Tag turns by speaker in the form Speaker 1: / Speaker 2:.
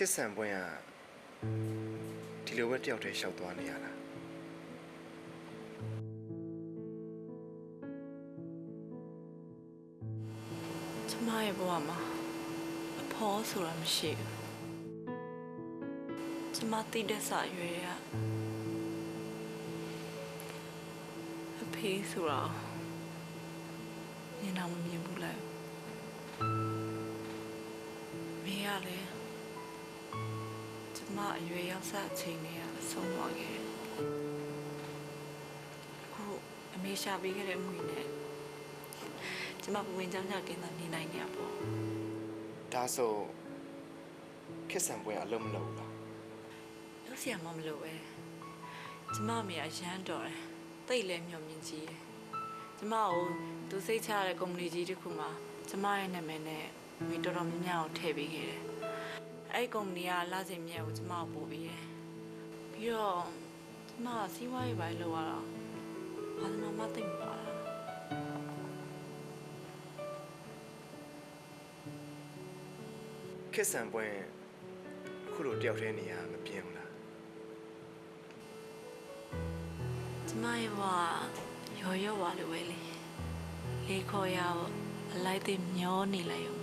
Speaker 1: ခစ်ဆန်ပွင့်ကဒီလိုပဲတယောက်တည်းရှောက်သွားနေရလား
Speaker 2: ကျမရဲ့ဘဝမှာအဖေါ်ဆိုတာမရှိဘူးကျမတိတဲ့စာရွယ်ရအဖေဆိုတာမြင်တော့မမြင်ဘူးလိုက်မေရလေ ကျမအရွယ်ရောက်စားအချိန်လေးကအဆုံးသွားခဲ့တယ်အခုအမေရှာပေးခဲ့တဲ့အမွေနဲ့ကျမဘဝင်ကြောင်းကြောင့်ကင်းတာနေနိုင်နေရပေါ့
Speaker 1: ဒါဆိုခစ်ဆန်ပွင့်ကအလုံးမလုပ်ဘူးလား
Speaker 2: လို့ဆရာမမလို့ပဲကျမအမေအရန်တော်တယ်တိတ်လဲမျောမြင်ကြီးတယ်ကျမကိုသူစိတ်ချရတဲ့ကုမ္ပဏီကြီးတစ်ခုမှာကျမရဲ့နာမည်နဲ့ငွေတော်တော်များများကိုထည့်ပေးခဲ့တယ် အဲ့ဒီကုမ္ပဏီကလာစဉ်မြတ်ကိုကျမကိုပို့ပေးတယ်ပြီးတော့ကျမကစီးပွားရေးပိုင်းလုပ်ရတော့ဘာမှမသိမပါလား
Speaker 1: ခစ်ဆန်ပွင့်အခုလိုတယောက်တည်းနေရမပြင်းဘူးလား
Speaker 2: ကျမရဲ့ဘဝရော်ရော့ပါလို့ပဲလေလေခေါ်ရအောင်အလိုက်သိမျောနေလိုက်အောင်